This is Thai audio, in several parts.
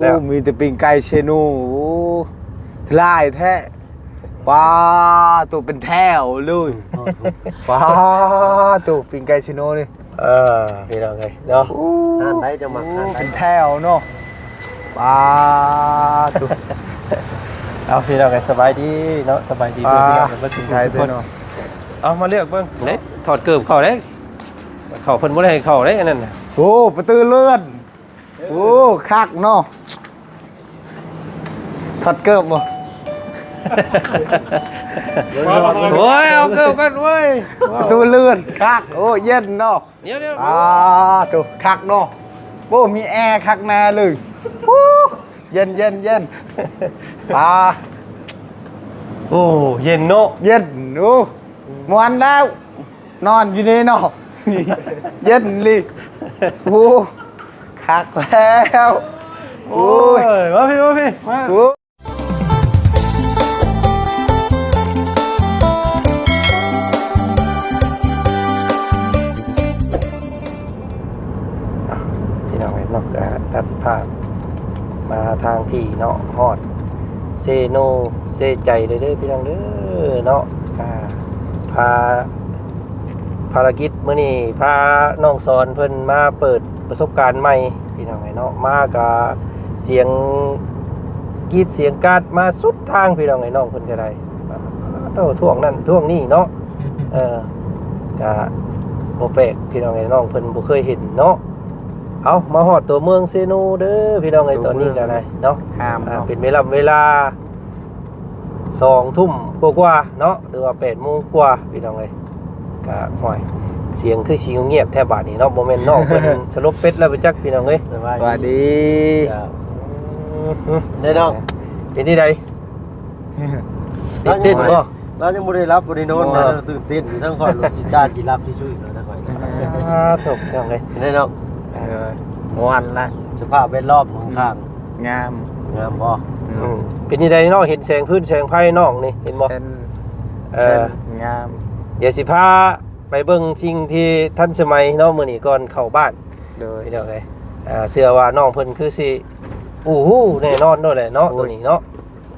แล้วโอ้มีแต่ปิงไก่เชนูโอ้ทลายแท้ปลาตัวเป็นแถวเลยปลาตัวปิงไก่เชนูนี่เออพี่น้องเอ้ยเนาะโอ้อ่านได้จะมาอ่านได้เป็นแถวเนาะปลาตัวเอาพี่น้องเอ้ยสบายดีเนาะสบายดีปลาเพื่อนพี่น้องเอ้ยบ่สิไก่ทุกตัวคนเนาะเอามาเลือกเบิ่งเด้ถอดเกือบเข้าเด้เข้าเพิ่นบ่ได้ให้เข้าเด้อันนั้นน่ะโอ้ประตูเลื่อน โอ้คักเนาะถอดเกิบบ่โอ้ยเอาเกือบกันเว้ยประตูเลื่อนคักโอ้เย็นเนาะเดี๋ยวเดี๋ยวอ่าตัวคักเนาะโอ้มีแอร์คักแน่เลยวู้เย็นเย็นเย็นอ่าโอ้เย็นเนาะเย็นโอ้มวนแล้ว นอนอยู่นี่เนาะเย็นเลยโอ้ คักแล้วโอ้โอ้ยยมาพี่มาพี่มาโอ้พี่น้องเอ้ยเนาะก็ตัดภาพมาทางพี่เนาะฮอดเซโนเซใจเลยเด้อพี่น้องเด้อเนาะอ่าพาภารกิจมื้อนี้พาน้องสอนเพิ่นมาเปิด ประสบการณ์ใหม่พี่น้องเอ้ยเนาะมากับเสียงกรีดเสียงการ์ดมาสุดทางพี่น้องไอ้น้องเพิ่นก็ได้เต้าท่วงนั่นท่วงนี่เนาะเออก็บ่แปลกพี่น้องไอ้น้องเพิ่นบ่เคยเห็นเนาะเอามาฮอดตัวเมืองเซโนเด้อพี่น้องไอ้ตอนนี้ก็ได้เนาะห้ามอ่าเนาะเป็นเวลาเวลาสองทุ่มกว่าๆเนาะหรือว่าแปดโมงกว่าพี่น้องเลยก็ห่อย เสียงคือสีเงียบแทบบาดนี้เนาะโมเมนต์นอกเป็นสลบเป็ดแล้วไปจักพี่น้องเลยสวัสดีได้น้องเป็นที่ใดตื่นเต้นบ่เรายังบ่ได้รับบ่ได้นอนนะเราตื่นเต้นอยู่ทั้งคอยรถสิตาสิรับที่ช่วยนะคอยอ่าถูกพี่น้องเลยได้น้องเออมวนละสภาพแวดล้อมข้างงามๆงามบ่อือืมมเป็นที่ใดเนาะเห็นแสงพื้นแสงไพ่นอกนี่เห็นบ่เป็นเออเป็นงามเดี๋ยวสิพา ไปเบิ่งสิ่งที่ทันสมัยเนาะมื้อนี้ก่อนเข้าบ้านโดยพี่น้องเลยอ่าเสื้อว่าน้องเพิ่นคือสิอู้หู้แน่นอนโน่นแหละเนาะโอ้ยตัวนี้เนาะ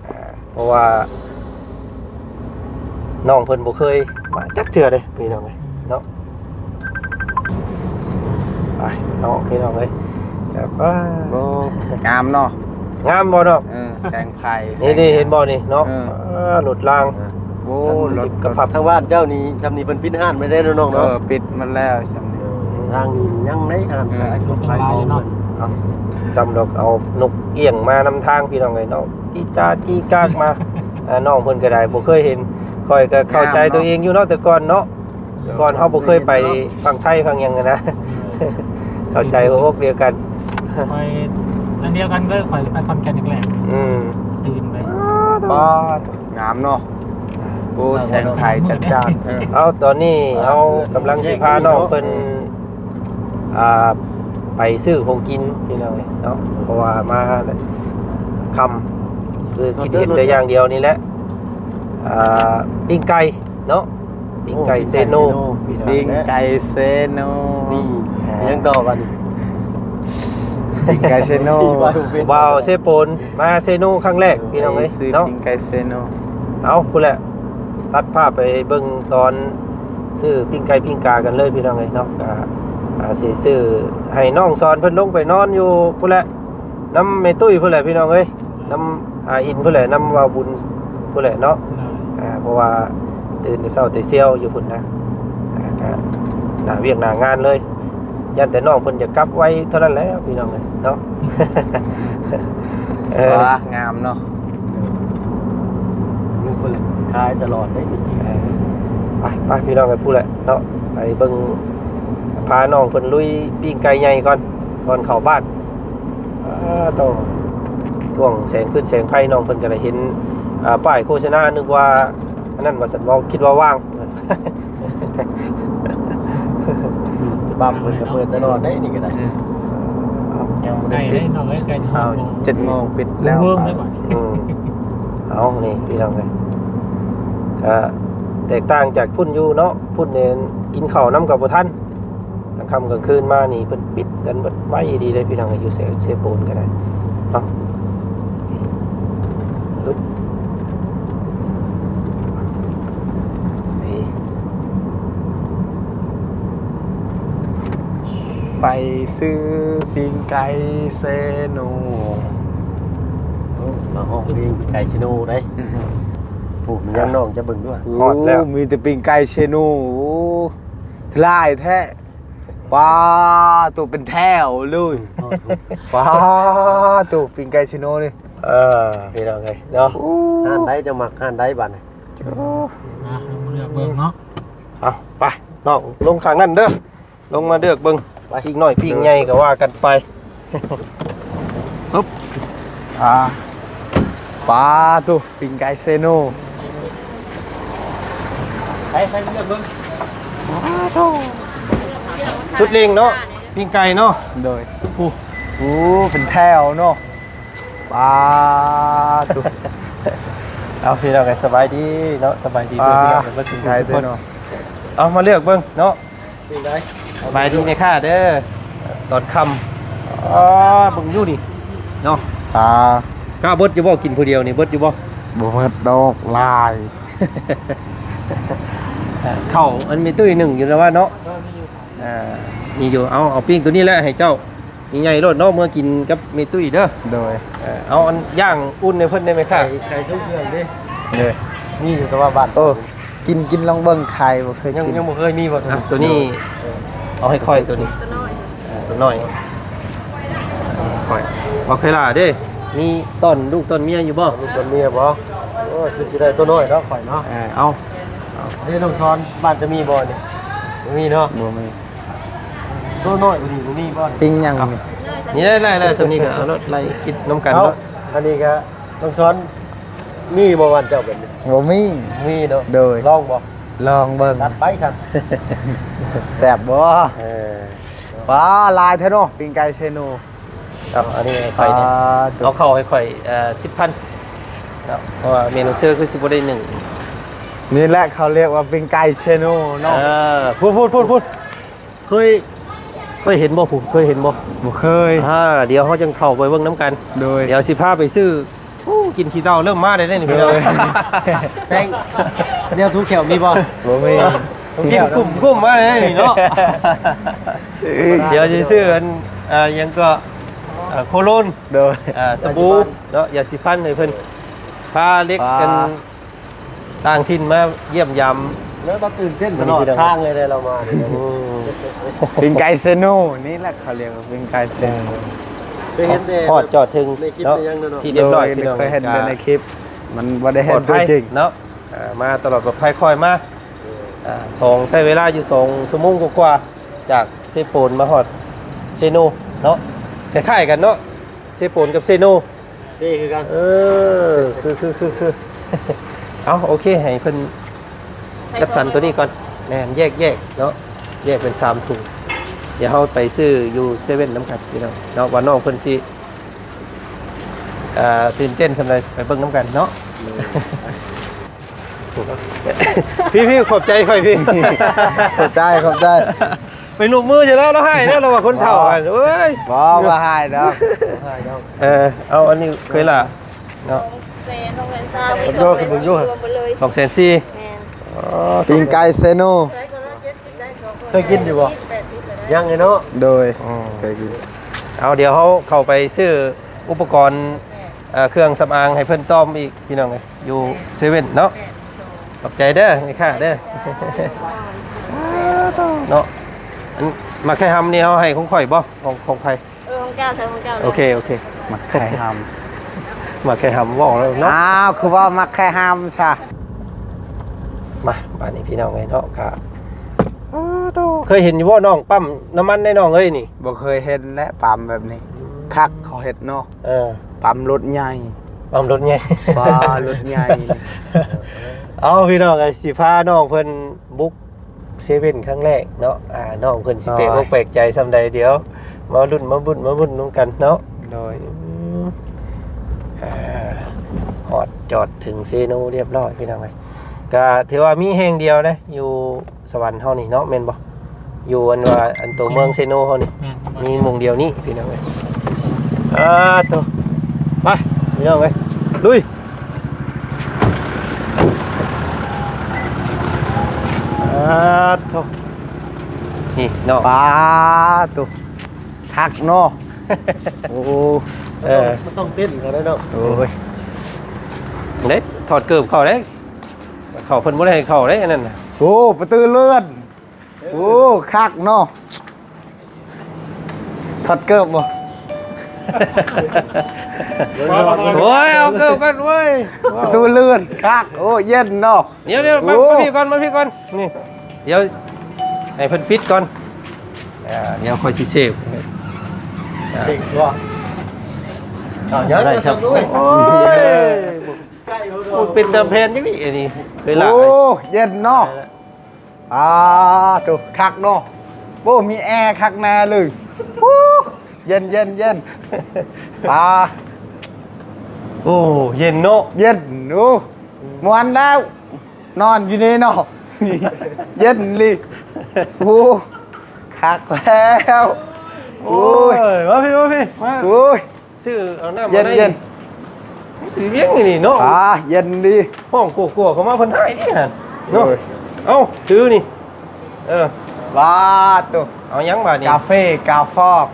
อ่าเพราะว่าน้องเพิ่นบ่เคยมาจักเทื่อเลยพี่น้องเลยเนาะไปเนาะพี่น้องเลยแบบว่า โอ้งามเนาะงามบ่เนาะเออแสงไฟแสนี่งนี่เห็นบ่นี่เนาะเอออ่าหลุดราง โอ้รถกระพับทางบ้านเจ้านี่ซำนี้เพิ่นปิดห้านไม่ได้เนาะน้องเอเนาะอปิดมันแล้วใช่ไหมทางนี้ยังได้ห้านขายคนขายของเนาะเอาสำดอกเอานกเอี้ยงมานำทางพี่น้องเลยเนาะจี้จ้าจี้กากมาอ่าน้องเพิ่นก็ได้บ่เคยเห็นค่อยก็เข้าใจตัวเองอยู่เนาะแต่ก่อนเนาะแต่ก่อนเฮาบ่เคยไปฝั่งไทยฝั่งหยังอะนะเข้าใจหัวอกเดียวกันคอยอันเดียวกันก็คอยไปคอนแกนแรกอืมๆตื่นไปป้าตัวงามเนาะ โอ้แสงไฟจัดจ้านเออเอาตอนนี้เอากำลังสิพาน้องเพิ่นอ่าไปซื้อของกินพี่น้องเนาะเพราะว่ามาคำคือคิดเห็นแต่อย่างเดียวนี่แหละอ่าปิ้งไก่เนาะปิ้งไก่เซโนพี่น้องปิงไก่เซโนนี่ยังต่อกันนี่ปิงไก่เซโนว้าวเซโปนมาเซโนครั้งแรกพี่น้องเอ้ยซื้อเนาะปิงไก่เซโนเอาคุณแหละ ตัดภาพไปเบิ่งตอนซื้อปิ้งไก่ปิ้งกากันเลยพี่น้องเอ้ยเนาะก็อ่าสิซื้อให้น้องสอนเพิ่นลงไปนอนอยู่พุ่นแหละน้ำเมตุ้ยพุ่นแหละพี่น้องเอ้ยน้ำอาอินพุ่นแหละน้ำวาวบุญพุ่นแหละเนาะอ่าเพราะว่าตื่นแต่เช้าแต่เซียวอยู่พุ่นนะอ่าก็หน้าเวียกหน้างานเลยยันแต่น้องเพิ่นจะกลับไว้เท่านั้นแหล้วพี่น้องเอ้ยเนาะเออว้างามเนาะ ลูกเพิ่นขายตลอดได้นี่เออไปไปพี่น้องกันพูดแหละเนาะไปเบิ่งพาน้องเพิ่นลุยปิ้งไก่ใหญ่ก่อนก่อนเข้าบ้านอ่าต้องท่วงแสงขึ้นแสงไฟน้องเพิ่นก็ได้เห็นอ่าป้ายโฆษณานึกว่าอันนั้นว่าสันเว้าคิดว่าว่างปั๊มเพิ่นก็เปิดตลอดได้นี่ก็ได้อืมเอายังบ่ไก่ได้ได้ปิดหน่อยไก่เอาเจ็ดโมงปิดแล้วเวิร์กได้ก่อนอืมเอานี่พี่น้องเลย ก็แตกต่างจากพุ่นอยู่เนาะพุ่นเนี่ยกินข้าวน้ำกับบ่ทันกลางค่ำกลางคืนมานี่เพิ่นปิดกันเบิดไว้ดีเลยพี่น้องเอ้ยอยู่เซเซโปนก็ได้เนาะลุกนี่ไปซื้อปิ้งไก่เซโนมาห้องเพลงไก่ชิโน่ได้ ผู้มียังน้องจะเบิ่งด้วยฮอดแล้ว โมีแต่ปิ้งไก่เชโนโอ้ทลายแท้ป้าตัวเป็นแถวเลยป้าตัวปิ้งไก่เชโนนี่เออพี่น้องไงเนาะห้านได้จะมักห้านได้บัดนี้มาลงมาเลือกเบิ่งเนาะเอาไปน้องลงข้างนั่นเด้อลงมาเดือกเบิ่งอีกหน่อยปีกใหญ่ก็ว่ากันไปปึ๊บอ่าป้าตัวปิ้งไก่เซโน ไปไปเลือกเบิ่งสุดเลงเนาะปีงไก่เนาะโดยโอ้โหเป็นแถวเนาะป้าตัวเอาพี่น้องไงสบายดีเนาะสบายดีป้าเพื่อนพี่น้องกันเบ่สิไก่ทุกเด้คอนเนาะเอามาเลือกเบิ่งเนาะปีได้สบายดีในค่าเด้อตอนค่ำอ๋อเบิ่งอยู่นี่เนาะป้าก้าวเบิดอยู่บ่กินผู้เดียวนี่เบิดอยู่บ่บ่เฮ็ดดอกลาย เข้าอันมีตุ้ยหนึ่งอยู่แล้วว่าเนาะก็มีอยู่อ่านี่อยู่เอาเอาปิ้งตัวนี้แหละให้เจ้าใหญ่ๆโลดเนาะเมื่อกินกับเมตุ้ยเด้อโดยเออเอาอันย่างอุ่นในเพิ่นได้ไหมไก่ค่ะไก่ชุบเครื่องดิโดยมีอยู่แต่ว่าบัดโอ้กินกินลองเบิ่งไข่บ่เคยยังกินยังบ่เคยมีบ่อะตัวนี้เอาให้ค่อยตัวนี้อ่าตัวน้อยค่อยเอาเคยล่ะเด้มีต้นลูกต้นเมียอยู่บ่ลูกคนเมียบ่โอ้ยคือสิได้ตัวน้อยเนาะข่อยเนาะอ่าเอา นี่น้องซ้อนบ้านจะมีบ่นี่บ่มีเนาะบ่มีตัวน้อยบ่มีบ่มีบ่นี่ปิ้งหยังนี่นี่ได้ไล่ไล่สำนี้ก็เอารถไล่คิดน้ำกันเอาเนาะอันนี้ก็น้องซ้อนมีบ่วันเจ้าเป็นนี่บ่มีมีเนาะโดยลองบ่ลองเบิ่งตัดไปซั่นแซ่บบ่เออป้าลายแท้เนาะปิ้งไก่เชโนเอาอันนี้ให้ค่อยเนี่ยตัวเอาเข้าให้ค่อยเอ่อสิบพันเพราะว่าเมนูเชื่อคือสิบได้ห นึ่งนี่แหละเขาเรียกว่าปิ้งไก่เชโนเนาะเออพูดพูดพูดพูดเคยเคยเห็นบ่ผมเคยเห็นบ่บ่เคยอ่าเดี๋ยวเขาจังเข้าไปเบิ่งน้ำกัน โดย เดี๋ยวสิพาไปซื้ออู้กินขี้เต้าเริ่มมาได้ได้นี่พี่น้องเลยแป้งเดี๋ยวทุกแขวมีบ่บ่มีกินกลุ่มกลุ่มมาได้นี่เนาะ เดี๋ยวจะซื้ออันอ่ายังก็อ่าโคโลนโดย อ่าสบู่เนาะยาสีฟันให้เพิ่นพาเล็กกันพา ต่างถิ่นมาเยี่ยมยามแล้วเราตื่นเต้นตลอดทางเลยได้เรามาเนี่ยอืมปิ้งไก่เชโนนี่แหละเขาเรียกว่าปิ้งไก่เชโน ไปเห็นแต่ฮอดจอดถึงในคลิปเนาะในยังเนาะที่เรียบร้อยพี่น้องเคยเห็นแต่ในคลิป มันบ่ได้ปเห็ลนอดตัวภัยจริงเนาะอ่ามาตลอดปลอดภัยคอยมาอ่าสองใช้เวลาอยู่สองชั่วโมงกว่าๆจากเซโปนมาฮอดเซโนเนาะคล้ายๆกันเนาะเซโปนกับเซโนนี่คือกันเออ คือคือคือคือ เอาโอเค ให้เพิ่นจัดสรรตัวนี้ก่อนแน่นแยกแยกเนาะแยกเป็นสามถุงเดี๋ยวเราไปซื้ออยู่เซเว่นน้ำกัดพี่น้องเนาะว่าน้องเพิ่นสิอ่าตื่นเต้นสำหรับไปเบิ่งน้ำกันเนาะพี่พี่ขอบใจค่อยพี่ขอบใจขอบใจไปลูกมือจะแล้วแล้วให้แล้วเราว่าคนเฒ่ากันเอ้ยบ่ว่าหายดอกเออเอาอันนี้เคยล่ะเนาะ เซนโรงเรียนซามีสองเป็นรวมไปเลยสองแสนสี่แมนปิ้งไก่เซโนใช้คนละเจ็ดสิบได้สองคนเคยกินอยู่บ่ แปดสิบก็ได้ยังไงเนาะโดยเคยกินเอาเดี๋ยวเขาเข้าไปซื้ออุปกรณ์เอ่อเครื่องสำอางให้เพิ่นต้อมอีกพี่น้องเลยอยู่เซเว่นเนาะแปดสองขอบใจเด้อนี่ค่ะเด้อเนาะอันมาแค่ทำนี่เขาให้ของข่อยบ่ของของใครเออของเจ้าใช้ของเจ้าลยโอเคโอเค มักไข่ห มาแค่ทำบอกแล้วำเนาะ อ้าวคือว่ามักไข่หำซะมาบ้านนี้พี่น้องไงเนาะกะเคยเห็นอยู่ว่าน้องปั๊มน้ำมันในน้องเอ้ยนี่ บ่เคยเห็นและปั๊มแบบนี้ คักเขาเห็ดเนาะเออปั๊มรถใหญ่ปั๊มรถไงว้ารถใหญ่เอาพี่น้องไอ้สิพาน้องเพิ่นบุกเซเว่นครั้งแรกเนาะ อ่าน้องเพิ่นสิเปลกอกแปลกใจซำใดเดี๋ยว มารุ่นมาบุญมาบุญนุ่งกันเนาะโดยอ่า หอดจอดถึงเซโนเรียบร้อยพี่น้องไงก็ถือว่ามีแห่งเดียวนะอยู่สวรรค์เฮานี่เนาะแม่นบ่อยู่อันว่าอันตัวเมืองเซโนเฮานี่แม่นมีหมงเดียวนี่พี่น้องไงอ่าตัวไปพี่น้องเอ้ยลุยอ่าโถนี่เนาะปลาตัวคักเนาะโอ้ เออ มันต้องเต้นกันแล้วเนาะโอ้ยเด้ถอดเกือบเข้าเด้เข้าเพิ่นบ่ได้ให้เข้าเด้อันนั้นน่ะโอ้ประตูเลื่อนโอ้คักเนาะถอดเกิบบ่โอ้ยเอาเกือบกันเว้ยประตูเลื่อนคักโอ้เย็นเนาะ เดี๋ยวเดี๋ยวมาโอ้ มาพี่ก่อนมาพี่ก่อนนี่เดี๋ยวให้เพิ่นปิดก่อนอ่าเดี๋ยวค่อยสิเซฟเสิว่า เอาเยอะได้จะครัสับบด้วยโอ้ยใกล้อยู่พูดเป็นตำแพนจังนี่อันนี้เคยหลายโอ้เย็นเนาะอ่าตัวคักเนาะโอ้มีแอร์คักแน่เลยโอ้เย็นเย็นเย็นปลาโอ้เย็นเนาะเย็นโอ้มวนแล้ว นอนอยู่นี่เนาะเย็นลิโอ้คักแล้วโอ้ยมาพี่มาพี่มาโอ้ย ซื้อเอาน้ำเย็นมาได้เย็นสิเลี้ยงนี่เนาะอ่าเย็นดีห้องกลัวๆเขามาเพิ่นให้นี่หั่นเนาะโอ้ยเอ้าถือนี่ เออว้าตัวเอายังบาดนี่กาเฟ่กาฟอก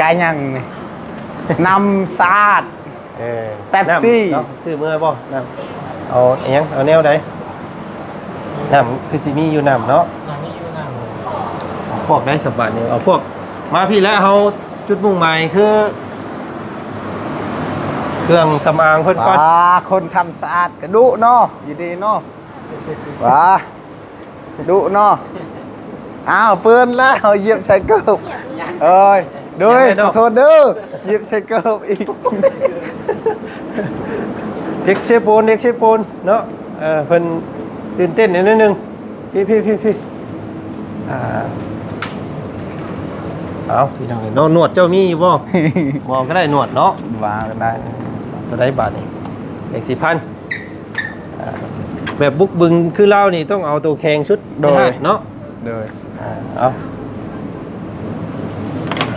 กายังนี่นำซาดเออแป๊บซี่น้ำเนาะซื้อมื้อบ่น้ำเอาอันยังเอาแนวใดน้ำคือสิมีอยู่น้ำเนาะอันนี้อยู่นั่งพวกได้สบายนี่เอาพวกมาพี่แล้วเฮา จุดมุ่งหมายคือ เครื่องสำอางเพิ่นก่อนว้าคนทำสะอาดกระดุเนาะอยู่ดีเนาะว้าดุเนาะอ้าวเปื้อนแล้วเหยียบใส่เกิบเอ้ยด้วยขอโทษเด้อเหยียบใส่เกิบอีกเด็กเชฟโปนเด็กเชฟโปนเนาะเออเพิ่นตื่นเต้นนิดนึงพี่พี่พี่พี่อ่า เอาพี่น้องเอ้ยเนาะหนวดเจ้ามีอยู่บ่มองก็ได้หนวดเนาะวางก็ได้ตัวได้บาทนี่เอกสี่พันอ่าแบบบุกบึงคือเล่านี่ต้องเอาตัวแข็งชุดโดยห้าเนาะโดยอ่าเอา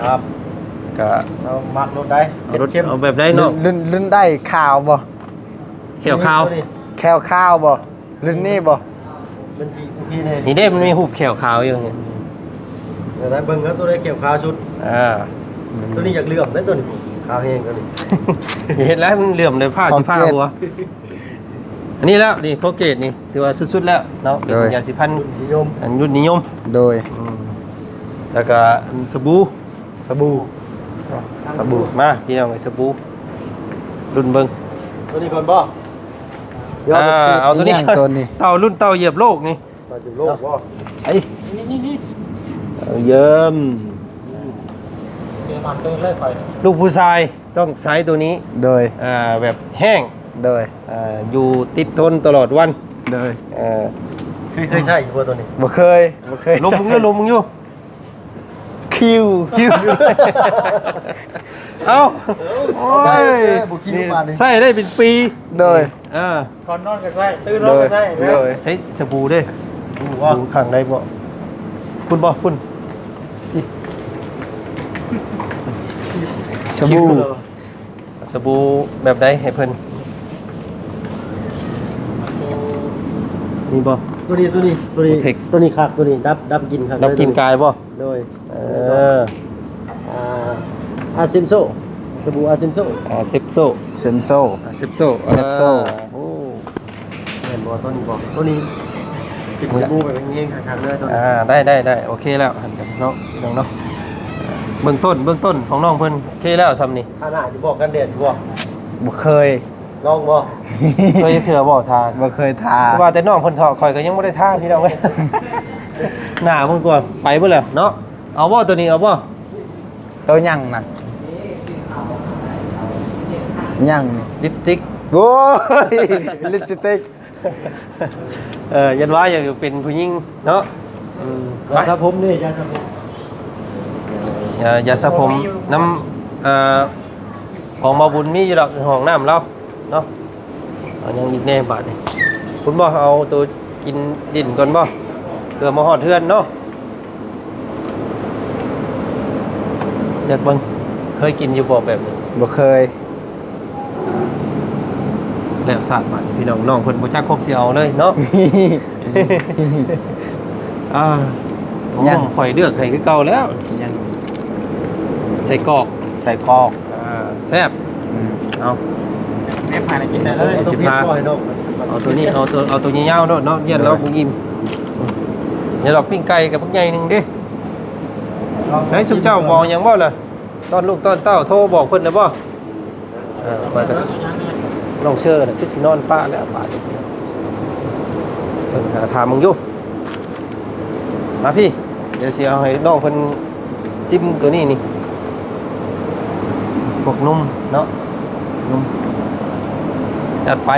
ครับก็เรามักรถได้เอารถเอาแบบได้เนาะลื่นลื่นได้ข่าวบ่เขียวขาวแควข้าวบ่ลื่นนี่บ่เป็นสีพี่เนี่ยนี่เด้มันมีหูบเขียวขาวอยู่นี่เดี๋ย วนะเบิ่งครับตัวได้เกี่ยวขาวชุด อ่าตัวนี้อยากเลื่อมได้ตัวนี้ขาวแห้งตัวนี้เห็นแล้วมันเหลื่อมเลยผ้าสีผ้าหัวอันนี้แล้วนี่โคเกตนี่ถือว่าสุดๆแล้วเนาะเป็นยาสีพันธุ์นิยมอันยุดนิยมโดยอืมแล้วก็อันสบู่สบู่สบู่มาพี่น้องไอ้สบู่รุ่นเบิงตัวนี้ก่อนบ่อ่าเอาตัวนี้ย่างก่อนตัวนี้เต่ารุ่นเต่าเหยียบโลกนี่มาอยู่โลกบ่ไอ้นี่นี่นี่ เอาเยิ้มเสียมันตัวเลยคอยลูกผู้ชายต้องใช้ตัวนี้โดยอ่าแบบแห้งโดยอ่าอยู่ติดทนตลอดวันโดยเอ่อเคยเคยใช่อยู่บ่ตัวนี้บ่เคยบ่เคยลมมึงอยู่ลมมึงอยู่คิวคิวเอ้าโอ้ยบุคิดมาเนี่ยใส่ได้เป็นปีโดยอ่าก่อนนอนก็ใช่ตื่นนอโดนยก็ใช่โดยเฮ้ยสบู่เด้ดูว่าดูขังได้บ่ คุณบ่คุณสบู่สบู่แบบใดให้เพิ่นนี่บ่ตัวนี้ตัวนี้ตัวนี้เทค ตัวนี้คักตัวนี้ดับดับกินคักน้ำกินกายบ่โดยเอออ่าอาเซนโซสบู่อาเซนโซอ่าเซปโซเซนโซอ่าเซปโซเซปโซ โอ้เห็นบ่ตัวนี้บ่ตัวนี้ กินสบู่แบบนี้คักๆเลยตัวนี้อ่าได้ได้ได้โอเคแล้วหันกันเนาะพี่น้องเนาะอ่าเบื้องต้นเบื้องต้นของน้องเพิ่นโอเคแล้วซ้ำนี่ขนาดที่บอกกันเด็ดอยู่บ่บ่เคยลองบ่เคยเถื่อบ่ทานบ่เคยทาว่าแต่น้องเพิ่นเถาะข่อยก็ยังบ่ได้ทานพี่น้องเว้ยหน้ามึงกว่าไปเบ่แล้วเนาะเอาบ่ตัวนี้เอาบ่ตัวยังน่ะยังนี่ลิปสติกโอ้ยลิปสติก เออยันว่าอยากเป็นผู้หญิงเนาะอืมไปยาสระผมนี่ยาสระผมอย่าอย่าสระผมน้ำเอ่อของมาบุญมีอยู่ดอกห้องน้ำเราเนาะเอายังอีกแน่บาดนี่คุณบ่เอาตัวกินดินก่อนบ่เพื่อมาฮอดเทือนเนาะอยากเบิ่งเคยกินอยู่บ่แบบนี้บ่เคย แล้วศาสตร์บาดพี่น้องน้องเพิ่นบ่จักครบสิเอาเลยเนาะ อ่าผมยังข่อยเลือกให้คือเก่าแล้ว ยังใส่กรอกใส่กรอกอ่าแซ่บอืมเอาแม่ผ่านกินได้เลยเอาตัวเพี้ยนบ่อยเนาะเอาตัวนี้เอาตัวเอาตัวยาวๆเนาะเนาะเย็นแล้วบุอิ่มอย่าดอกปิ้งไก่กับพวกใหญ่หนึงดิใช้สุเจ้าบอกหยังบ่ล่ะตอนลูกตอนเต้าโทรบอกเพิ่นนะบ่เออมาแต่ น้องเชื่อน่ะคือสินอนป้าแล้วบาดนี้เพิ่นหาถามมึงอยู่มาพี่ เดี๋ยวสิเอาให้น้องเพิ่นซิมตัวนี้นี่พวกนุ่มเนาะนุ่มจัดไป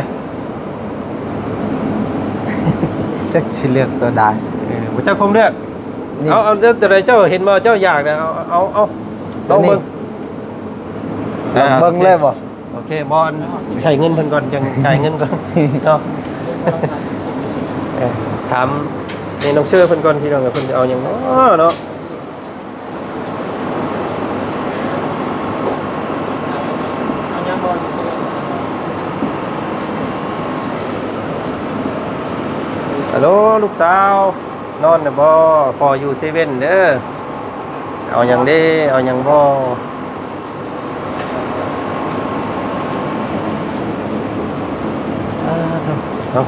จักสิเลือกตัวใดเออบ่เจ้าคมเลือกนี่เอาเอาเจ้าแต่ใดเจ้าเห็นบ่เจ้าอยากเนี่ยเอาเอาเอาลองเบิ่ง ลองเบิ่งเลยบ่ โอเคบอลใช้เงินเพิ่นก่อนจังจ่ายเงินก่อนเนาะเออถามในน้องเชื่อเพิ่นก่อนพี่น้องเพิ่นจะเอาหยังเนาะเนาะฮัลโหลลูกสาวนอนน่ะบ่พออยู่เซเว่นเด้อเอาหยังเด้เอาหยังบ่ อ่า เนาะ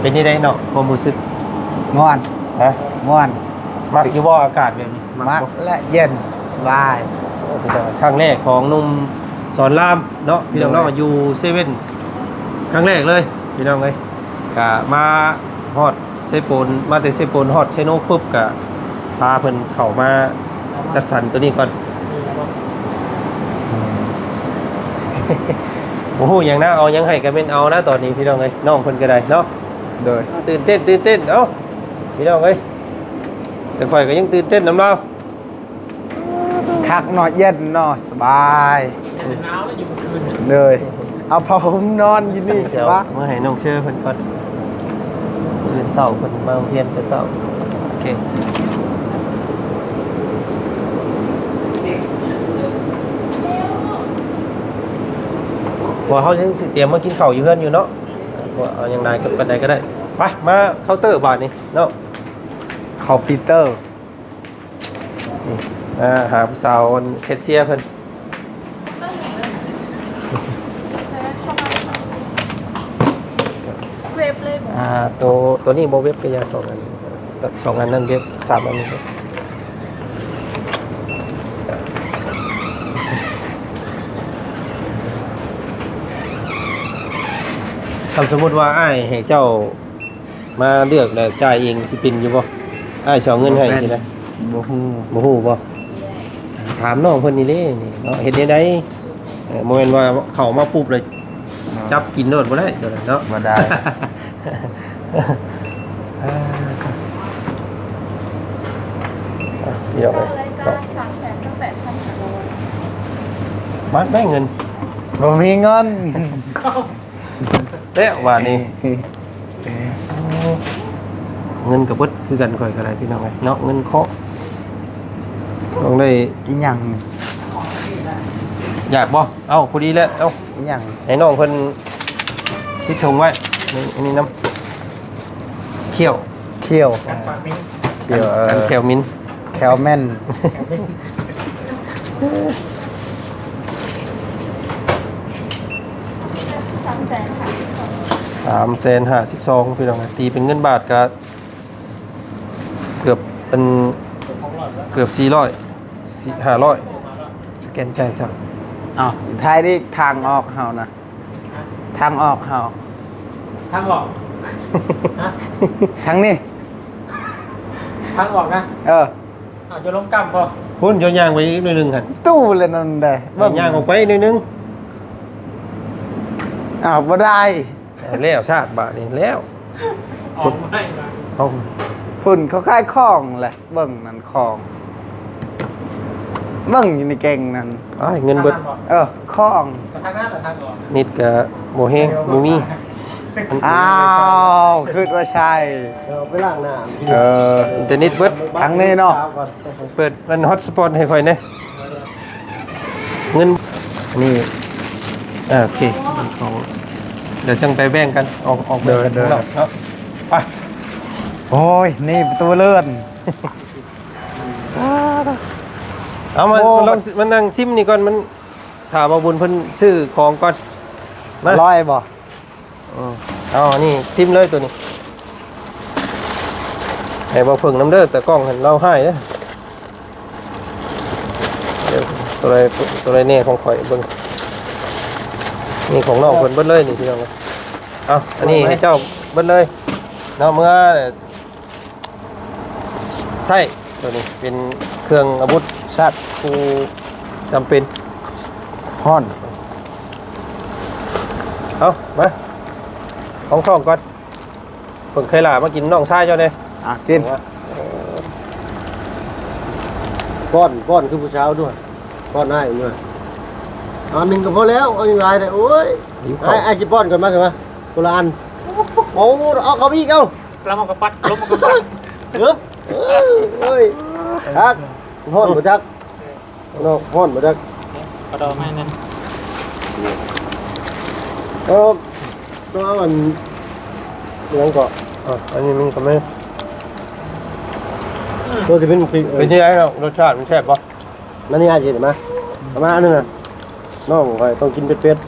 เป็นยังไงเนาะความรู้สึกม่วนฮะม่วนมักอยู่บ่อากาศแบบนี้มักบ่และเย็นสบายครั้งแรกของหนุ่มสอนรามเนาะพี่น้องเนาะอยู่เซเว่นครั้งแรกเลยพี่น้องเลยกะมาฮอดเซโปนมาแต่เซโปนฮอดเชโนปุ๊บกะพาเพิ่นเข้ามาจัดสรรตัวนี้ก่อน โอ้โหอย่างน่าเอายังให้กันเป็นเอานะตอนนี้พี่น้องเอ้ยน้องเพิ่นก็ได้เนาะโดยตื่นเต้นตื่นเต้นเอ้าพี่น้องเอ้ยแต่ข่อยก็ยังตื่นเต้นน้ำเราคักเนาะเย็นเนาะสบายหนาวแล้วอยู่คืนเลยเอาผ้าห่มนอนอยู่นี่สเดี๋ยวบายมาให้น้องเชื่อเพิ่นก่อนตื่นเช้าเพิ่นมาโรงเรียนแต่เช้าโอเค ว่าเขายังสิเตรียมมากินข้าวอยู่เฮือนอยู่เนาะว่าเอาอย่างไรก็ปันใดก็ได้ไปมาเคาน์เตอร์บาทนี่เนาะเขาปีเตอร์อ่าหาผู้สาวแคชเชียร์เพิ่นเว็บเลยอ่าตัวตัวนี้โมเว็บก็ยาสองอันสองอันนั่นเว็บสามอันนี้ ครับถ้าสมมติว่าอ้ายให้เจ้ามาเลือกแล้วจ่ายเองสิเป็นอยู่บ่อ้ายสิเอาเงินให้สินะบ่ฮู้บ่ฮู้บ่ถามน้องเพิ่นนี่เด้นี่เนาะเฮ็ดได้ไดเออบ่แม่นว่าเข้ามาปุ๊บเลยจับกินโดดบ่ได้ตัวนั้นเนาะ บ่ได้ อ่าครับอะเดี๋ยวไปต่อสามแสนตั้งแปดพันห้าร้อยมัดแม่เงินบ่มีเงิน แล้วว่านี่เงินกับเบิดคือกันก่อยกันไรพี่น้องไงเนาะเงินเคาะต้องได้อีหยังอยากบ่เอ้าพอดีแล้วเอ้าอีหยังให้น้องเพิ่นที่ชงไว้นี่อันนี้น้ำเขี้ยวเขียวอ่าเขียวเออันอเขี้ยวมิ้นแคลแมน สามแสนค่ะ สามแสนห้าสิบสองพี่น้องไงตีเป็นเงินบาทก็เกือบเป็นเกือบสี่ร้อยสี่ห้าร้อยสแกนใจายจ้ะอ้าวท้ายนี่ทางออกเฮานะทางออกเฮาทางออกนะทางนี้ทางออกนะ เอออาจจะล้มกำพอพุ่นโยนยางไปอีกหน่อยหนึงค่ะตู้เลยนั่นแหละเบิ่งยางออกไปหน่อยหนึงอ้าวบ่ได้ แล้วชาติบาทนี่แล้วออกไม่มาเอาฝุ่นเขาคล้ายคลองแหละเบิ่งนั่นคลอง เบิ่งอยู่ในเก่งนั่นอ้ายเงินเบิดเออคลองทางหน้าแต่ทางออกนิดกับโมเฮงโมมีอ้าวคิดว่าใช่เราไปล้างหน้าเอออินเทอร์เน็ตเบิดทางนี้เนาะเปิดมันฮอตสปอตให้ค่อยแหน่เงินอันนี้อ่าโอเคของ เดี๋ยวจังไปแบ่งกัน ออกออกแบ่งกันเดินๆเนาะเนาะไปโอ้ย นี่ประตูเลื่อน เอามาโอ้ ลองมานั่งซิมนี่ก่อนมันถามมาบุญเพิ่นซื้อของก่อนมาร้อยบ่อืมเอาอันนี่ซิมเลยตัวนี้ให้บ่เพิ่งน้ำเด้อแต่กล้องเห็นเราให้เด้อเดี๋ยวตัวอะไรตัวอะไรเนี่ยของข่อยเบิ่ง นี่ของน้องเพิ่นเบิดเลยนี่พี่น้องเอาอันนี้ให้เจ้าเบิดเลยเนาะเมื่อใส่ตัวนี้เป็นเครื่องอาวุธชัดผู้จำเป็นฮ้อน เอามาของทองก่อนเพิ่งเคยลามากินน้องชายเจ้าเนี่ยอะกินป้อนป้อนคือผู้เช้าด้วยป้อนได้ด้วย เอาหนึ่งก็พอแล้วเอายังไงเนี่ยโอ้ยหิวไอ้ข้าวไอ้สิป้อนก่อนมาสิมาคนละอันโอ้เอาเขาอีกเอ้าแล้วมันก็ปัดลบมันก็ปัดเอ๊บเอ้ยทักห้อนบ่ทักน้องห้อนบ่ทักกระดองให้นั่นเออตัวมันยังก็อะอันนี้มันก็ไม่ตัวที่เป็นพริกเป็นที่ไหนเนาะรสชาติมันแซ่บปะนั่นนี่อาจจะเห็นไหมประมาณนึงอะ น้องคอยต้องกินเป็ดๆ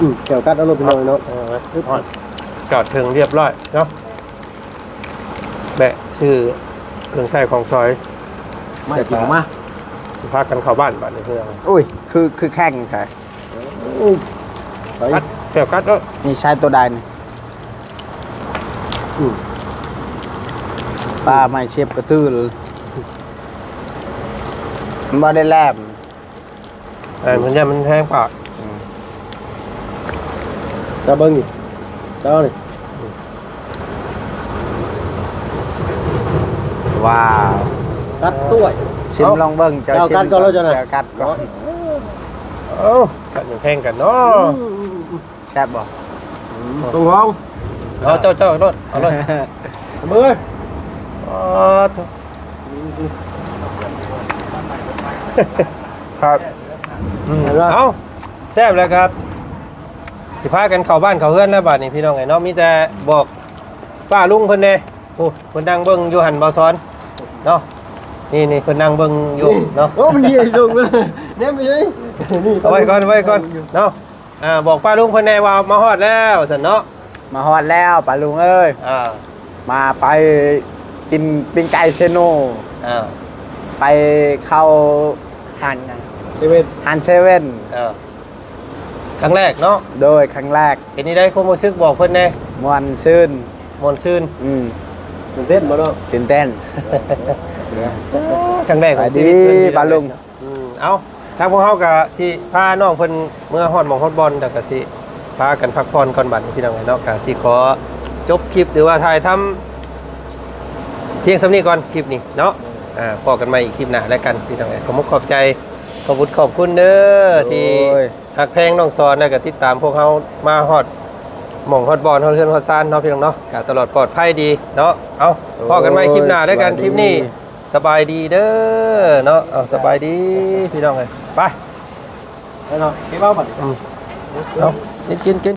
อืมแก้วกัดเอาลงไปหน่อยเนาะเอาไว้อ่อนจอดถึงเรียบร้อยเนาะแบะชื่อเครื่องใช้ของซอยไม่กินมาพากันเข้าบ้านบ้านนี้เพื่อนอุ้ย คือคือแข่งค่ะอุ้ยไปกัดแก้วกัดเอ้อนี่ใช้ตัวใดนี่อืมปลาไม่เชฟกระตือเลยมันบ่ได้แลบ แต่มันยังมันแห้งปากจะเบิ้งนี่เจ้านี่ว้าวกัดต้วยชิมลองเบิ้งเจ้าเจ้าชิมกัดก่อนแล้วเจ้าน่ะเจ้ากัดก่อนเอ้าฉันยังแห้งกันเนาะแซ่บบ่ตรงห้องเอาเจ้าเจ้ารถเอาเลยเมื่อยอ๋อโถ่ครับ อืมเอาแซ่บแล้วครับ สิพากันเข้าบ้านเข้าเฮือนนะบัดนี้พี่น้องไอ้เนาะมีแต่บอกป้าลุงเพิ่นแน่โอ้เพิ่นนั่งเบิ่งอยู่หันบ่ซ้อนเนาะนี่นี่เพิ่นนั่งเบิ่งอยู่เนาะโอ้มันเยี่ยลงเลยเนี่ยไม่ใช่นี่เอาไว้ก่อนเอาไว้ก่อนเนาะอ่าบอกป้าลุงเพิ่นแน่ว่ามาฮอดแล้วซั่นเนาะมาฮอดแล้วป้าลุงเอ้ยอ่ามาไปกินปิ้งไก่เชโนอ่าไปเข้าหันยัง เซเว่นหันเซเว่นอ่าครั้งแรกเนาะโดยครั้งแรกเป็นนี่ได้ความรู้สึกบอกเพิ่นแน่มวนซื่นมวนชื่นอืมมันเต้นมาเนาะตื่นเต้นครั้งแรกของชีวิตไปดีเพิ่นที่ป้าลุงอืมเอาทางพวกเฮาก็สิพาน้องเพิ่นเมื่อฮอดหมองฮอดบอลแต่ก็สิพากันพักผ่อนก่อนบัดนี้พี่น้องเนาะก็สิขอจบคลิปหรือว่าถ่ายทำเพียงสำนี้ก่อนคลิปนี้เนาะอ่าพอกันใหม่อีกคลิปหน้าแล้วกันพี่น้องขอบมุกขอบใจ ขอบคุณขอบคุณเด้อที่โอ้ยหักแพงน้องซอนแล้วก็ติดตามพวกเฮามาฮอดหม่องฮอดบอลฮอดเฮือนฮอดซานเนาะพี่น้องเนาะก็ตลอดปลอดภัยดีเนาะเอาพอกันใหม่คลิปหน้าด้วยกันคลิปนี้ สบายดีเด้อเนาะเอาสบายดีพี่น้องเลยไปไปเนาะพี่เบ้าบัดเอากินกินกิน